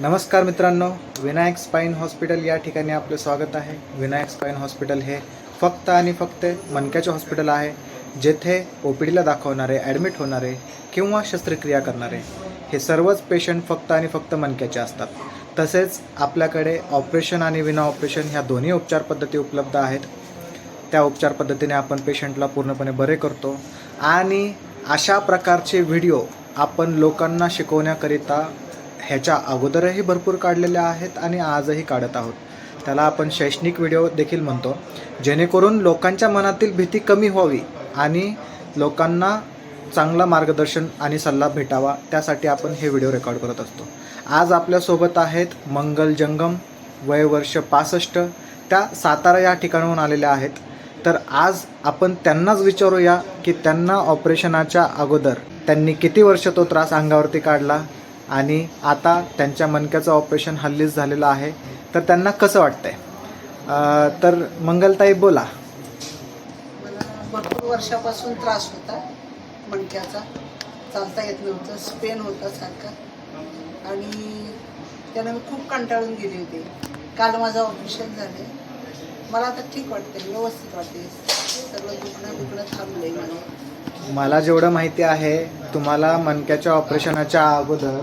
नमस्कार मित्रांनो Vinayak spine hospital या ठिकाणी आपलं स्वागत आहे. विनायक स्पाईन हॉस्पिटल हे फक्त आणि फक्त मनक्याचे हॉस्पिटल आहे जेथे ओ पी डीला दाखवणारे ॲडमिट होणारे किंवा शस्त्रक्रिया करणारे हे सर्वच पेशंट फक्त आणि फक्त मनक्याचे असतात. तसेच आपल्याकडे ऑपरेशन आणि विना ऑपरेशन ह्या दोन्ही उपचार पद्धती उपलब्ध आहेत. त्या उपचार पद्धतीने आपण पेशंटला पूर्णपणे बरे करतो आणि अशा प्रकारचे व्हिडिओ आपण लोकांना शिकवण्याकरिता ह्याच्या अगोदरही भरपूर काढलेल्या आहेत आणि आजही काढत आहोत. त्याला आपण शैक्षणिक व्हिडिओ देखील म्हणतो जेणेकरून लोकांच्या मनातील भीती कमी व्हावी आणि लोकांना चांगला मार्गदर्शन आणि सल्ला भेटावा त्यासाठी आपण हे व्हिडिओ रेकॉर्ड करत असतो. आज आपल्यासोबत आहेत मंगल जंगम वय वर्ष पासष्ट. त्या सातारा या ठिकाणाहून आलेल्या आहेत. तर आज आपण त्यांनाच विचारूया की त्यांना ऑपरेशनाच्या अगोदर त्यांनी किती वर्ष तो त्रास अंगावरती काढला आणि आता त्यांच्या मणक्याचं ऑपरेशन हल्लीच झालेलं आहे. तर त्यांना कसं वाटतंय? तर मंगलताई बोला. मला भरपूर वर्षापासून त्रास होता मणक्याचा चालता येत नव्हतं स्पेन होता सारखा. आणि त्यानं मी खूप कंटाळून गेले होते. काल माझं ऑपरेशन झाले मला आता ठीक वाटते व्यवस्थित वाटते सगळं दुखणं दुखणं थांबलंय मला. मला जेवढं माहिती आहे तुम्हाला मणक्याच्या ऑपरेशनाच्या अगोदर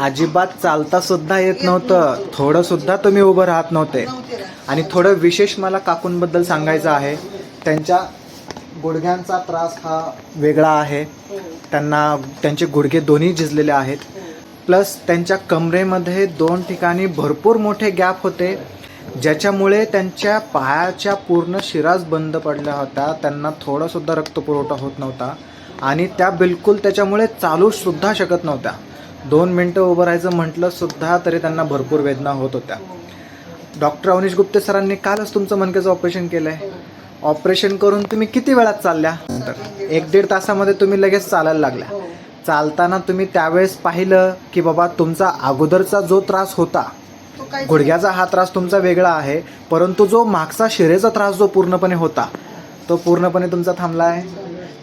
अजिबात चालता सुद्धा येत नव्हतं. थोडं सुद्धा तुम्ही उभं राहत नव्हते. आणि थोडं विशेष मला काकूंबद्दल सांगायचं आहे. त्यांच्या गुडघ्यांचा त्रास हा वेगळा आहे. त्यांना त्यांचे गुडघे दोन्ही झिजलेले आहेत. प्लस त्यांच्या कमरेमध्ये दोन ठिकाणी भरपूर मोठे गॅप होते. ज्याच्यामुळे त्यांच्या पायाच्या पूर्ण शिराज बंद पडल्या होत्या. त्यांना थोडासुद्धा रक्तपुरवठा होत नव्हता. आणि त्या बिलकुल त्याच्यामुळे चालू सुद्धा शकत नव्हत्या. दोन मिनटं उभं राहायचं म्हटलं सुद्धा तरी त्यांना भरपूर वेदना होत होत्या. डॉक्टर अवनीश गुप्ते सरांनी कालच तुमचं मनकेचं ऑपरेशन केलं आहे ऑपरेशन करून तुम्ही किती वेळात चालल्या? तर एक दीड तासामध्ये तुम्ही लगेच चालायला लागल्या. चालताना तुम्ही त्यावेळेस पाहिलं की बाबा तुमचा अगोदरचा जो त्रास होता गुडघ्याचा हा त्रास तुमचा वेगळा आहे परंतु जो मागचा शिरेचा त्रास जो पूर्णपणे होता तो पूर्णपणे तुमचा थांबला आहे?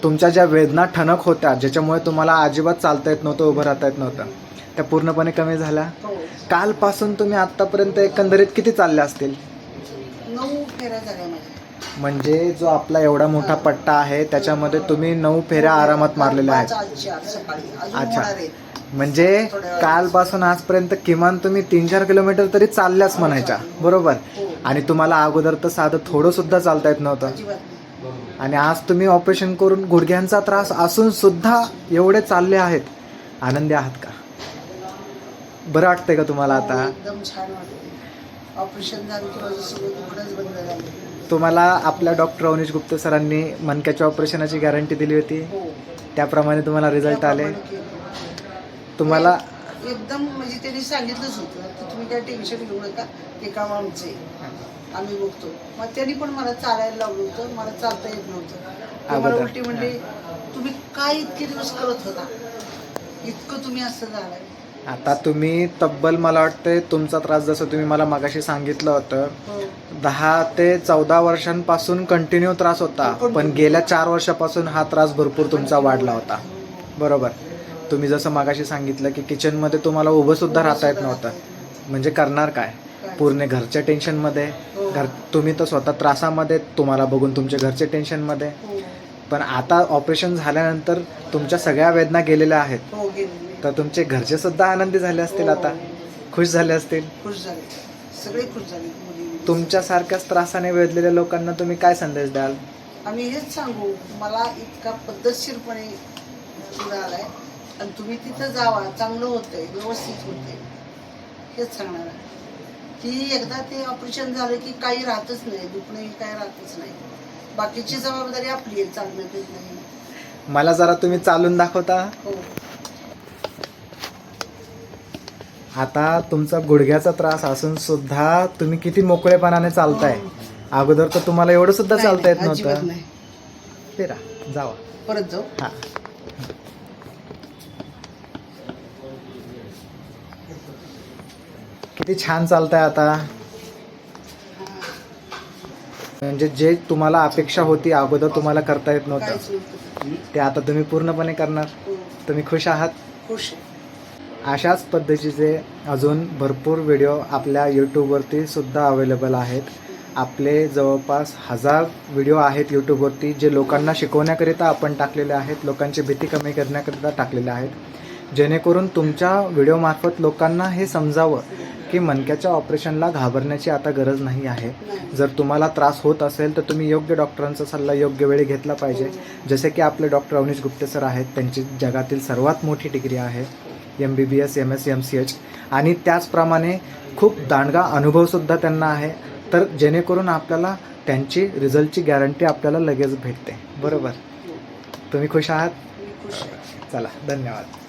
तुमच्या ज्या वेदना ठणक होत्या ज्याच्यामुळे तुम्हाला अजिबात चालता येत नव्हतं उभं राहता येत नव्हतं त्या पूर्णपणे कमी झाल्या? हो कालपासून तुम्ही आत्तापर्यंत एकंदरीत किती चालल्या असतील? म्हणजे जो आपला एवढा मोठा पट्टा आहे त्याच्यामध्ये तुम्ही नऊ फेऱ्या आरामात मारलेल्या आहेत. अच्छा. म्हणजे कालपासून आजपर्यंत किमान तुम्ही तीन चार किलोमीटर तरी चालल्याच म्हणायच्या. बरोबर? हो. आणि तुम्हाला अगोदर तर साधं थोडं सुद्धा चालता येत नव्हतं. आणि आज तुम्ही ऑपरेशन करून गुडघ्यांचा त्रास असून सुद्धा एवढे चालले आहेत. आनंदी आहात का? बरं वाटतंय का तुम्हाला हो, आता एकदम छान वाटते ऑपरेशन झालं की माझं सगळं दुखणंच बंद झालं तुम्हाला आपल्या डॉक्टर अवनीश गुप्ते सरांनी मणक्याच्या ऑपरेशनाची गॅरंटी दिली होती. हो. त्याप्रमाणे तुम्हाला रिझल्ट आले. त्याप्रमाणे केलं. तुम्हाला एकदम म्हणजे त्यांनी सांगितलंच होतं की तुम्ही काय टेन्शन घेऊ नका ते काम आमचं आम्ही बघतो. मग त्यांनी पण मला चालायला लावलं होतं. मला चालता येत नव्हतं. मला. उलटी म्हणले तुम्ही काय इतके दिवस करत होता? इतकं तुम्ही असं झालंय. आता तुम्ही तब्बल मला वाटतंय तुमचा त्रास जसं तुम्ही मला मागाशी सांगितलं होतं हो. दहा ते चौदा वर्षांपासून कंटिन्यू त्रास होता. पण गेल्या चार वर्षापासून हा त्रास भरपूर तुमचा वाढला होता. बरोबर. तुम्ही जसं मागाशी सांगितलं की किचनमध्ये तुम्हाला उभं सुद्धा राहता येत नव्हतं. म्हणजे करणार काय? पूर्ण घरच्या टेन्शनमध्ये. हो. घर तुम्ही तर स्वतः त्रासामध्ये तुम्हाला बघून तुमच्या घरचे टेन्शनमध्ये. हो. पण आता ऑपरेशन झाल्यानंतर तुमच्या सगळ्या वेदना गेलेल्या आहेत. हो तर तुमचे घरचे सुद्धा आनंदी झाले असतील. आता? खुश झाले असतील? खुश झाले. सगळे खुश झाले तुमच्यासारख्याच त्रासाने वेधलेल्या लोकांना तुम्ही काय संदेश द्याल? आम्ही हेच सांगू मला इतका पद्धतशीरपणे आणि तुम्ही तिथं जावा चांगलं होतंय व्यवस्थित होतंय. हेच सांगणार आहे. की एकदा ते ऑपरेशन झालं की काही राहतच नाही दुखणं काही राहतच नाही. बाकीची जबाबदारी आपली आहे चालणं नाही मला जरा तुम्ही चालून दाखवता? हो. आता तुमचा गुडघ्याचा त्रास असून सुद्धा तुम्ही किती मोकळेपणाने चालताय. अगोदर तर तुम्हाला एवढं सुद्धा चालता येत अजिबात नव्हतं. नाही. फिरा जावा. परत जाऊ. हा. किती छान चालताय आता. म्हणजे जे तुम्हाला अपेक्षा होती अगोदर तुम्हाला करता येत नव्हतं. ते आता तुम्ही पूर्णपणे करणार. हो, तुम्ही खुश आहात? खुश आहे. अशाच पद्धतीचे अजून भरपूर व्हिडिओ आपल्या यूट्यूबवरती सुद्धा अवेलेबल आहेत. आपले जवळपास हजार व्हिडिओ आहेत यूट्यूबवरती जे लोकांना शिकवण्याकरिता आपण टाकलेले आहेत लोकांची भीती कमी करण्याकरिता टाकलेले आहेत. जेणेकरून तुमच्या व्हिडिओमार्फत लोकांना हे समजावं की मणक्याच्या ऑपरेशनला घाबरण्याची आता गरज नाही आहे. जर तुम्हाला त्रास होत असेल तर तुम्ही योग्य डॉक्टरांचा सल्ला योग्य वेळी घेतला पाहिजे. जसे की आपले डॉक्टर अवनीश गुप्ते सर आहेत त्यांची जगातील सर्वात मोठी डिग्री आहे M B B S M S M C H आणि त्याचप्रमाणे खूप दांडगा अनुभवसुद्धा त्यांना आहे. तर जेणेकरून आपल्याला त्यांची रिझल्टची गॅरंटी आपल्याला लगेच भेटते. बरोबर? तुम्ही खुश आहात? चला धन्यवाद.